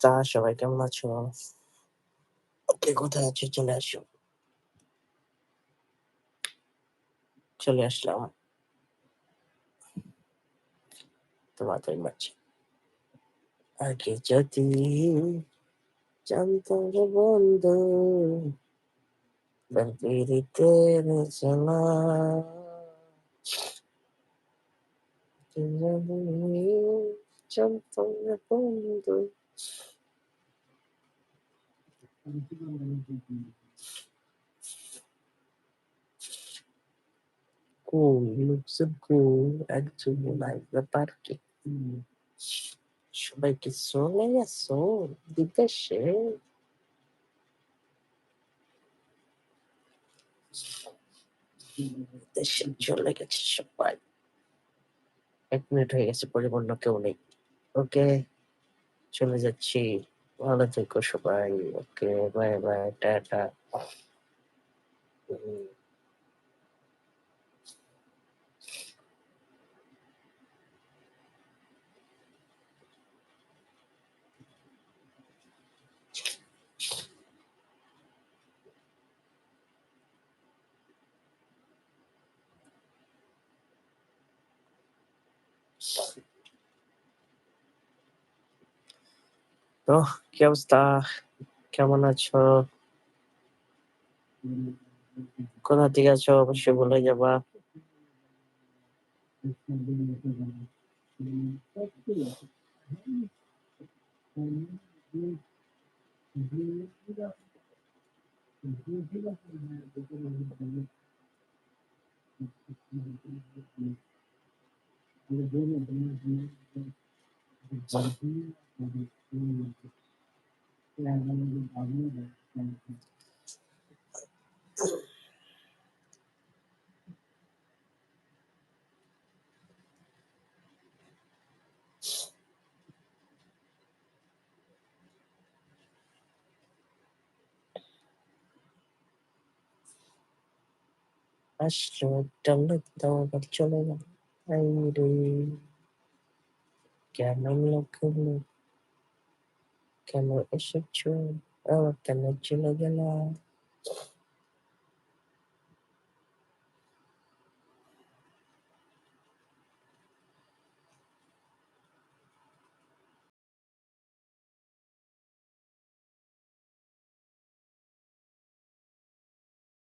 তা সবাই কেমন আছো কে কোথায় আছো চলে আসো চলে আসলাম তোমাদের মাঝে আগে যদি জানতো রে বন্ধু প্রীতের জ্বালা যদি জানতো রে বন্ধু পার্কে সবাইকে চলে চলে গেছে সবাই এক মিনিট হয়ে গেছে পরিপূর্ণ কেউ নেই ওকে চলে যাচ্ছি ভালো থেকো সবাই ওকে বাই বাই টাটা তো কি অবস্থা? কেমন আছো? কোথা থেকে আছো? অবশ্যই বলে যাবা। আসলো একটা അശ്രോട്ടമിട്ടോ കുറച്ചുള്ള ഐ ക്യാമറ നോക്കുന്നു kamu esok cuy, oh kena cuy lagi lah.